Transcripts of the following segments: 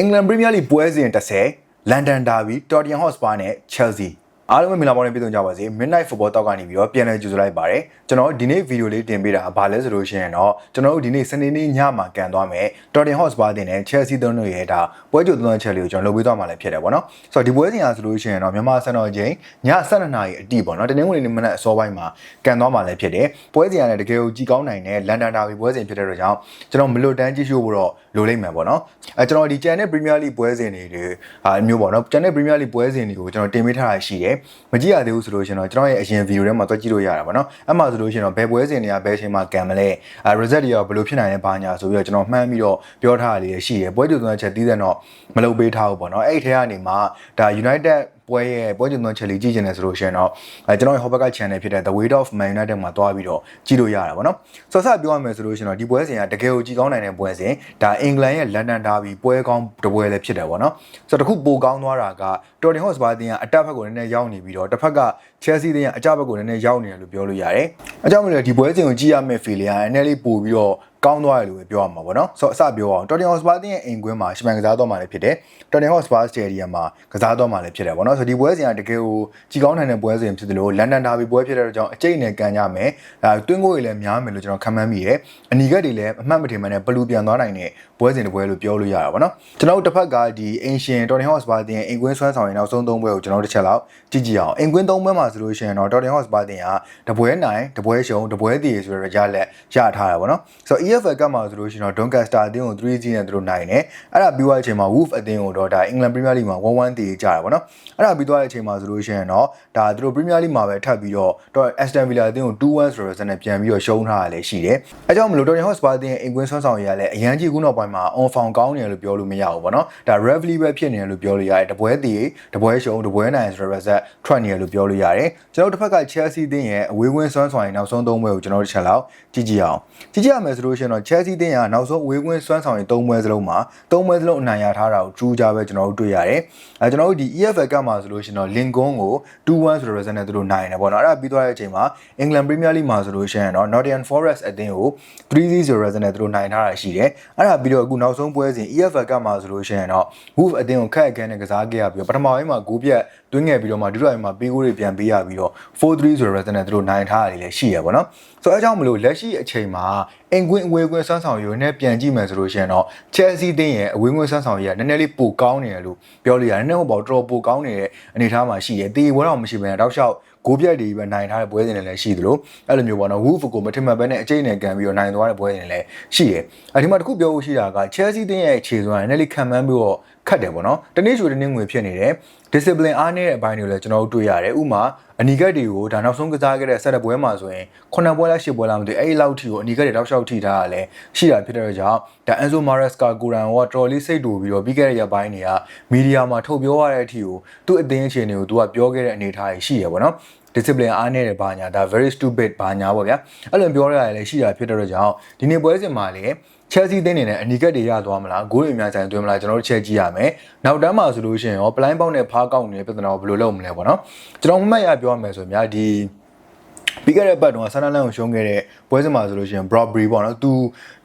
အင်္ဂလန်ပရီးမီးယားလိပွဲစဉ်30လန်ဒန်ဒါဘီတော်တီယန်ဟော့စပါနဲ့ Chelsea အားလုံးပဲမင်္ဂလာပါနဲ့ပြည်သူကြပါစေ Midnight Football တောက်ကနေပြီးတော့ပြန်လည်ကြိုဆိုလိုက်ပါတယ်ကျွန်တော်ဒီနေ့ဗီဒီယိုလေးတင်ပေးတာဘာလဲဆိုလို့ရှိရင်တော့ကျွန်တော်တို့ဒီနေ့စနေနေ့ညမှာကန်သွားမယ် Tottenham Hotspur တင်နဲ့ Chelsea တို့ရဲ့ဒါပွဲကြိုသွန်းချက်လေးကိုကျွန်တော်လုပ်ပေးသွားမှာလည်းဖြစ်တယ်ပေါ့နော်ဆိုတော့ဒီပွဲစဉ်အားဆိုလို့ရှိရင်တော့မြန်မာစံတော်ချိန်ည7:00နာရီအတိပေါ့နော်တနင်္ဂနွေနေ့မနက်အစောပိုင်းမှာကန်သွားမှာလည်းဖြစ်တယ်ပွဲစဉ်ကလည်းတကယ်ကိုကြီးကောင်းနိုင်တဲ့လန်ဒန်ဒါဘီပွဲစဉ်ဖြစ်တဲ့အတွက်ကြောင့်ကျွန်တော်မလွတ်တမ်းကြည့်ရှုဖို့တော့လိုလိမ့်မယ်ပေါ့နော်အဲကျွန်တော်ဒီ Channel Premier League ပွဲစဉ်တွေအာမျိုးပေါ့နော် Channel Premier League ပွဲစဉ်တွေကိုကျွန်တော်တင်ပေးထားတာရှိတယ်မကြည့်ရသေးဘူးဆိုလို့ရှိရင်တော့ကျွန်တော်ရဲ့အရင်ဗီဒီယိုထဲမှာသွားကြည့်လို့ရတာပေါ့နော်အဲ့မှာဆိုလို့ရှိရင်တော့ဘယ်ပွဲစဉ်တွေကဘယ်ချိန်မှာကန်မလဲအဲ result တွေရောဘယ်လိုဖြစ်နိုင်လဲဘာညာဆိုပြီးတော့ကျွန်တော်မှန်းပြီးတော့ပြောထားတာလေးရှိတယ်ပွဲကြိုသွန်းချက်တီးတဲ့တော့မလုပ်ပေးထားဘူးပေါ့နော်အဲ့ဒီထဲကနေမှဒါ United ပွဲရဲ့ပွဲကျင်သွန်းချက်လေးကြည့်ကျင်တယ်ဆိုလို့ရှိရင်တော့အဲကျွန်တော်ရဲ့ Hobbeck channel ဖြစ်တဲ့ The Weight of Man United မှာတွားပြီးတော့ကြည့်လို့ရတာပေါ့နော်ဆိုတော့ဆက်ပြောရမယ်ဆိုလို့ရှိရင်တော့ဒီပွဲစဉ်ကတကယ်ကိုကြည်ကောင်းနိုင်တဲ့ပွဲစဉ်ဒါအင်္ဂလန်ရဲ့ London Derby ပွဲကောင်းတစ်ပွဲလည်းဖြစ်တယ်ပေါ့နော်ဆိုတော့တခုပိုကောင်းသွားတာက Tottenham Hotspur တင်းကအတက်ဘက်ကိုနည်းနည်းရောက်နေပြီးတော့တစ်ဖက်က Chelsea တင်းကအကြဘက်ကိုနည်းနည်းရောက်နေတယ်လို့ပြောလို့ရတယ်အကြောင်းမလို့ဒီပွဲစဉ်ကိုကြည့်ရမယ့် feel ကနည်းနည်းလေးပို့ပြီးတော့ ကောင်းသွားတယ်လို့ပဲပြောရမှာပေါ့နော်ဆိုတော့အစပြောအောင် Tottenham Hotspur တင်းရဲ့အိမ်ကွင်းမှာရှမန်ကစားတော့မှလည်းဖြစ်တယ် Tottenham Hotspur Stadium မှာကစားတော့မှလည်းဖြစ်တယ်ပေါ့နော်ဆိုတော့ဒီပွဲစဉ်ကတကယ်ကိုကြီးကောင်းနိုင်တဲ့ပွဲစဉ်ဖြစ်တယ်လို့ London Derby ပွဲဖြစ်တဲ့အတွက်ကြောင့်အကျိတ်နဲ့ကန်ကြမယ်အဲတွင်းကိုတွေလည်းများမယ်လို့ကျွန်တော်ခံမှန်းမိရဲအနီကက်တွေလည်းအမှတ်မထင်မှန်းနဲ့ဘလူပြန်သွားနိုင်တဲ့ပွဲစဉ်တစ်ပွဲလို့ပြောလို့ရတာပေါ့နော်ကျွန်တော်တို့တစ်ဖက်ကဒီ Ancient Tottenham Hotspur တင်းအိမ်ကွင်းဆွမ်းဆောင်ရင်နောက်ဆုံး၃ပွဲကိုကျွန်တော်တို့တစ်ချက်လောက်ကြည့်ကြည့်အောင်အိမ်ကွင်း၃ပွဲမှာဆိုလို့ရှိရင်တော့ Tottenham Hotspur တင်းကတပွဲနိုင်တပွဲရှုံတပွဲတည်ဆိုတဲ့ရလက်ရထားတာပေါ့နော်ဆိုတော့ EFL ကမှာဆိုလို့ရှိရင်တော့ Doncaster အသင်းကို3-0နဲ့သူတို့နိုင်တယ်အဲ့ဒါပြီးသွားတဲ့အချိန်မှာ Wolf အသင်းကိုတော့ဒါ England Premier League မှာ1-1တည်ကြတာပေါ့နော်အဲ့ဒါပြီးသွားတဲ့အချိန်မှာဆိုလို့ရှိရင်တော့ဒါသူတို့ Premier League မှာပဲထပ်ပြီးတော့တော့ Aston Villa အသင်းကို2-1ဆိုတဲ့ဇာတ်နဲ့ပြန်ပြီးတော့ရှုံးထားတာလည်းရှိတယ်အဲကြောင့်မလို့ Tottenham Hotspur အသင်းရဲ့အင်ကွင်းဆွမ်းဆောင်ရည်ကလည်းအရန်ကြီးခုနောက်ပိုင်းမှာ on form ကောင်းနေတယ်လို့ပြောလို့မရဘူးပေါ့နော်ဒါ referee ပဲဖြစ်နေတယ်လို့ပြောလို့ရတယ်တပွဲတည်တပွဲရှုံးတပွဲနိုင်ဆိုတဲ့ result ထွက်နေတယ်လို့ပြောလို့ရတယ်ကျွန်တော်တို့တစ်ဖက်က Chelsea အသင်းရဲ့အဝေးဝင်းဆွမ်းဆောင်ရည်နောက်ဆုံး၃ပွဲကိုကျွန်တော်တို့တစ်ချက်လောက်ကြည့်ကြည့်အောင်ကြည့်ကြည့်ရမယ်ဆိုလို့ရှိရင်တော့ Chelsea အသင်းကနောက်ဆုံးအဝေးဝင်းဆွမ်းဆောင်ရည်၃ပွဲစလုံးမှာ၃ပွဲစလုံးအနိုင်ရထားတာကိုထူးခြားပဲကျွန်တော်တို့တွေ့ရတယ်အဲကျွန်တော်တို့ဒီ EFL ကမှာဆိုလို့ရှိရင်တော့ Lincoln ကို2-1ဆိုတဲ့ result နဲ့သူတို့နိုင်တယ်ပေါ့နော်အဲ့ဒါပြီးသွားတဲ့အချိန်မှာ England Premier League မှာဆိုလို့ရှိရင်တော့ Nottingham Forest အသင်းကို3-0ဆိုတဲ့ result နဲ့သူတို့နိုင်ထားတာရှိတယ်အဲ့ဒါပြီးတော့အခုနောက်ဆုံးပွဲစဉ် EFL ကမှာဆိုလို့ရှိရင်တော့ Wolf အသင်းကိုခက်အခဲနဲ့ကစားခဲ့ရပြီးတော့ပထမပိုင်းမှာဂိုးပြတ် တွင်းငယ်ပြီးတော့မှဒုတိယပိုင်းမှာပေးကိုတွေပြန်ပေးရပြီးတော့4-3ဆိုတဲ့ result နဲ့သူတို့နိုင်ထားတာလည်းရှိရပါတော့ဆိုတော့အဲကြောင့်မလို့လက်ရှိအချိန်မှာအင်ကွင်းအဝေးကွင်းဆွမ်းဆောင်ရည်နဲ့ပြန်ကြည့်မယ်ဆိုလို့ရှိရင်တော့ Chelsea တင်းရဲ့အဝေးကွင်းဆွမ်းဆောင်ရည်ကနည်းနည်းလေးပိုကောင်းနေတယ်လို့ပြောလို့ရတယ်နည်းနည်းဟိုပေါ့တော်တော်ပိုကောင်းနေတဲ့အနေအထားမှာရှိတယ်တေးဘွဲတော့မရှိဘဲနဲ့တောက်လျှောက်ဂိုးပြက်တွေပဲနိုင်ထားတဲ့ပွဲစဉ်တွေလည်းရှိသလိုအဲ့လိုမျိုးပေါ့နော် Wolf ကိုမထင်မှတ်ဘဲနဲ့အကျိတ်နဲ့ကန်ပြီးတော့နိုင်သွားတဲ့ပွဲစဉ်တွေလည်းရှိတယ်အဲဒီမှာတစ်ခုပြောဖို့ရှိတာက Chelsea တင်းရဲ့ခြေစွမ်းကနည်းနည်းလေးခံမှန်းပြီးတော့ခတ်တယ်ပေါ့နော်တနေ့ချိုတနေ့ငွေဖြစ်နေတယ် discipline အားနည်းတဲ့အပိုင်းတွေလည်းကျွန်တော်တို့တွေ့ရတယ်ဥမာ အနီကက်တွေကိုဒါနောက်ဆုံးကစားခဲ့တဲ့ဆက်တဲ့ပွဲမှာဆိုရင်9ပွဲလား10ပွဲလားမသိအဲ့ဒီလောက်ထိကိုအနီကက်တွေတောက်လျှောက်ထိထားရလဲရှိတာဖြစ်တဲ့ကြောင့်ဒါ Enzo Maresca ကိုရန်ကတော်တော်လေးစိတ်တူပြီးတော့ပြီးခဲ့တဲ့ရက်ပိုင်းတွေကမီဒီယာမှာထုတ်ပြောရတဲ့အထိကိုသူ့အသင်းအခြေအနေကိုသူကပြောခဲ့တဲ့အနေအထားကြီးရှိရပါတော့ discipline အားနည်းတယ်ဘာညာဒါ very stupid ဘာညာပေါ့ဗျာအဲ့လိုပြောရရတယ်လည်းရှိတာဖြစ်တဲ့ကြောင့်ဒီနေ့ပွဲစဉ်မှာလည်း Chelsea တင်းနေတဲ့အနီကက်တွေရသွားမလားဂိုးတွေအများဆိုင်သွင်းမလားကျွန်တော်တို့ချက်ကြည့်ရမယ်နောက်တန်းမှာဆိုလို့ရှိရင်ရောပလိုင်းပေါက်နဲ့ဖားကောက်နေတဲ့ပြဿနာကိုဘယ်လိုလုပ်မလဲပေါ့နော်ကျွန်တော်မှတ်ရပြောရမယ်ဆိုရင်များဒီ ပြီးခဲ့တဲ့ဘက်တုန်းကဆန်နလန်ကိုရှုံးခဲ့တဲ့ပွဲစဉ်မှာဆိုလို့ရှိရင် Broadbury ပေါ့နော်သူ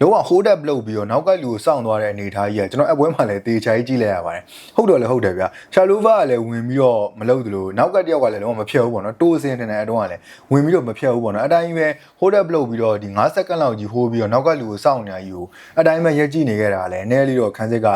လုံးဝ hold up လုပ်ပြီးတော့နောက်ကလူကိုစောင့်သွားတဲ့အနေအထားကြီးကကျွန်တော်အပွဲမှာလည်းတေချာကြီးကြည့်လိုက်ရပါတယ်ဟုတ်တော့လည်းဟုတ်တယ်ဗျာရှာလိုဗာကလည်းဝင်ပြီးတော့မလုပ်သလိုနောက်ကတယောက်ကလည်းလုံးဝမဖြတ်ဘူးပေါ့နော်တိုးစင်းတင်တဲ့အတုံးကလည်းဝင်ပြီးတော့မဖြတ်ဘူးပေါ့နော်အတိုင်းပဲ hold up လုပ်ပြီးတော့ဒီ9စက္ကန့်လောက်ကြီးဟိုးပြီးတော့နောက်ကလူကိုစောင့်နေရကြီးကိုအတိုင်းပဲရက်ကြည့်နေခဲ့တာလည်းအနည်းလေးတော့ခန်းစစ်က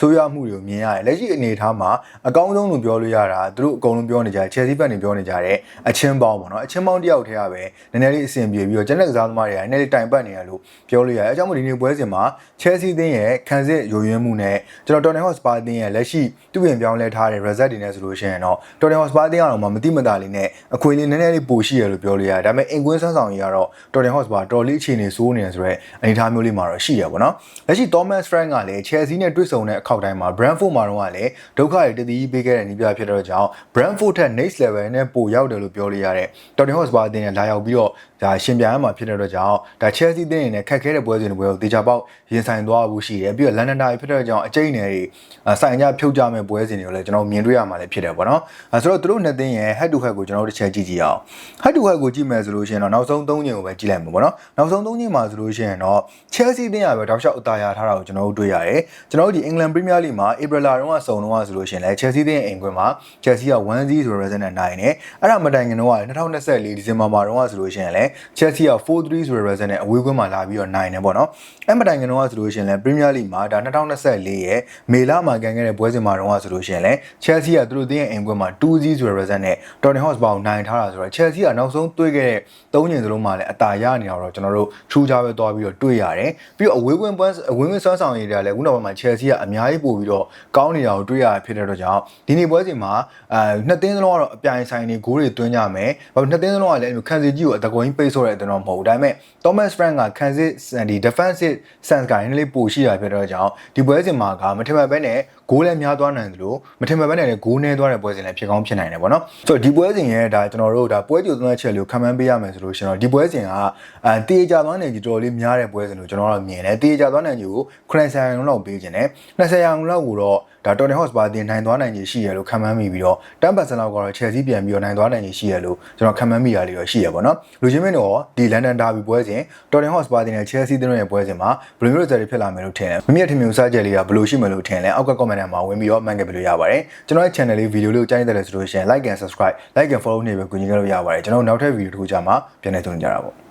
ဆိုးရမှုတွေကိုမြင်ရတယ်လက်ရှိအနေအထားမှာအကောင်းဆုံးလို့ပြောလို့ရတာသူတို့အကုန်လုံးပြောနေကြတယ် Chelsea ဘက်နေပြောနေကြတယ်အချင်းပေါင်းပေါ့နော်အချင်းပေါင်းတယောက်တည်းကပဲနည်းနည်းလေးအဆင်ပြေပြီးတော့ကျန်တဲ့ကစားသမားတွေကနည်းနည်းလေးတိုင်ပတ်နေရလို့ပြောလို့ရတယ်အဲကြောင့်မို့ဒီနေ့ပွဲစဉ်မှာ Chelsea အသင်းရဲ့ခံစစ်ယိုယွင်းမှုနဲ့ကျွန်တော် Tottenham Hotspur အသင်းရဲ့လက်ရှိသူ့ပြင်ပြောင်းလဲထားတဲ့ result တွေနဲ့ဆိုလို့ရှိရင်တော့ Tottenham Hotspur အသင်းကတော့မတိမတာလေးနဲ့အခွင့်အရေးနည်းနည်းလေးပိုရှိရလို့ပြောလို့ရတယ်ဒါပေမဲ့အင်ကွင်းဆန်းဆောင်ကြီးကတော့ Tottenham Hotspur တော်လေးအခြေအနေဆိုးနေတယ်ဆိုတော့အနေအထားမျိုးလေးမှာတော့ရှိရပါတော့လက်ရှိ Thomas Frank ကလည်း Chelsea နဲ့တွေ့ဆုံတဲ့အခောက်တိုင်းမှာ Brentford မှာတော့ကလည်းဒုက္ခတွေတည်တည်ပေးခဲ့တဲ့နေပြဖြစ်တဲ့ကြောင့် Brentford ထက် next level နဲ့ပိုရောက်တယ်လို့ပြောလို့ရတဲ့ Tottenham Hotspur အသင်းကနဲ့လာရောက်ပြီးတော့ဒါရှင်ပြိုင်ရမှာဖြစ်တဲ့အတွက်ကြောင့်ဒါ Chelsea အသင်းအနေနဲ့ခက်ခဲတဲ့ပွဲစဉ်တွေပွဲကိုတေချာပေါက်ရင်ဆိုင်သွားဖို့ရှိတယ်ပြီးတော့လန်ဒန်ဒါဖြစ်တဲ့အတွက်ကြောင့်အကျိန်နယ်တွေဆိုင်ကြဖြုတ်ကြမဲ့ပွဲစဉ်တွေကိုလည်းကျွန်တော်မြင်တွေ့ရမှာလည်းဖြစ်တယ်ပေါ့နော်အဲဆိုတော့သူတို့နှစ်သင်းရဲ့ head to head ကိုကျွန်တော်တို့တစ်ချက်ကြည့်ကြည့်အောင် head to head ကိုကြည့်မယ်ဆိုလို့ရှိရင်တော့နောက်ဆုံး၃ချိန်ကိုပဲကြည့်လိုက်မှာပေါ့နော်နောက်ဆုံး၃ချိန်မှာဆိုလို့ရှိရင်တော့ Chelsea အသင်းကပဲတောက်လျှောက်အသာရထားတာကိုကျွန်တော်တို့တွေ့ရတယ်ကျွန်တော်တို့ဒီ England Premier League မှာ April လတုန်းကစုံတော့ဆိုလို့ရှိရင်လည်း Chelsea အသင်းရဲ့အိမ်ခွင်မှာ Chelsea က1-0ဆိုတဲ့ result နဲ့နိုင်တယ်အဲ့ဒါမတိုင်ခင်တော့2024ဒီဇင်ဘာမှာတော့ဆိုလို့ရှိရင်လည်း Chelsea က4-3ဆိုတဲ့ result နဲ့အဝေးကွင်းမှာလာပြီးတော့နိုင်တယ်ပေါ့နော်အဲ့မတိုင်ခင်တော့ဆိုလို့ရှိရင်လည်း Premier League မှာဒါ2024ရဲ့မေလမှာကန်ခဲ့တဲ့ပွဲစဉ်မှာတော့ဆိုလို့ရှိရင်လည်း Chelsea ကသူတို့တင်းရဲ့အိမ်ကွင်းမှာ2-0ဆိုတဲ့ result နဲ့ Tottenham Hotspur ကိုနိုင်ထားတာဆိုတော့ Chelsea ကနောက်ဆုံးတွေ့ခဲ့တဲ့၃ညင်စလုံးမှာလည်းအသာရနေတာတော့ကျွန်တော်တို့ထူးခြားပဲသွားပြီးတော့တွေ့ရတယ်ပြီးတော့အဝေးကွင်းပွဲအဝေးကွင်းစွမ်းဆောင်ရည်တွေကလည်းခုနောက်ပိုင်းမှာ Chelsea ကအများကြီးပို့ပြီးတော့ကောင်းနေတာကိုတွေ့ရဖြစ်တဲ့အတွက်ကြောင့်ဒီနေ့ပွဲစဉ်မှာအဲနှစ်သင်းစလုံးကတော့အပြိုင်ဆိုင်နေဂိုးတွေသွင်းကြမယ်ဘာလို့နှစ်သင်းစလုံးကလည်းခံစီကြီးကိုအတကွင်းပိတ်ဆို့တဲ့အတင်းတော့မဟုတ်ဘူးဒါပေမဲ့ Thomas Frank ကခံစစ်ဒီ defensive sense ကနည်းနည်းလေးပိုရှိတာဖြစ်တဲ့အတွက်ကြောင့်ဒီပွဲစဉ်မှာကမထင်မှတ်ဘဲနဲ့ ဂိုးလည်းများသွားနိုင်တယ်လို့မထင်မှတ်ဘဲနဲ့လည်းဂိုးနည်းသွားတဲ့ပွဲစဉ်လည်းဖြစ်ကောင်းဖြစ်နိုင်တယ်ပေါ့နော်ဆိုတော့ဒီပွဲစဉ်ရဲ့ဒါကျွန်တော်တို့ဒါပွဲကြိုသွင်းတဲ့ချက်လေးကိုခံမှန်းပေးရမယ်ဆိုလို့ရှိရင်တော့ဒီပွဲစဉ်ကအဲတေးကြသွားနိုင်ကြီးတော်တော်လေးများတဲ့ပွဲစဉ်လို့ကျွန်တော်တို့မြင်တယ်တေးကြသွားနိုင်ကြီးကို90ရာခိုင်နှုန်းလောက်ပေးခြင်းတယ်20ရာခိုင်နှုန်းလောက်ကိုတော့ဒါ Tottenham Hotspur တင်နိုင်သွားနိုင်ကြီးရှိရလို့ခံမှန်းမိပြီးတော့10%လောက်ကတော့ Chelsea ပြန်ပြီးတော့နိုင်သွားနိုင်ကြီးရှိရလို့ကျွန်တော်ခံမှန်းမိတာလေးတော့ရှိရပေါ့နော်လူချင်းမင်းတော့ဒီ London Derby ပွဲစဉ် Tottenham Hotspur တင်နဲ့ Chelsea တင်ရဲ့ပွဲစဉ်မှာဘယ်လိုမျိုး results တွေဖြစ်လာမယ်လို့ထင်လဲမမြတ်ထင်မြင်စားချက်လေးကဘယ်လိုရှိမယ်လို့ထင်လဲအောက်က comment ထဲမှာဝင်ပြီးတော့မှန်ခဲ့ပြီးလို့ရပါတယ်ကျွန်တော်ရဲ့ channel လေး video လေးကိုကြိုက်တယ်ဆိုလို့ရှိရင် like and subscribe like and follow နေပဲကူညီကြလို့ရပါတယ်ကျွန်တော်နောက်ထပ် video တစ်ခုကြာမှာပြန်နေသွင်းကြတာပေါ့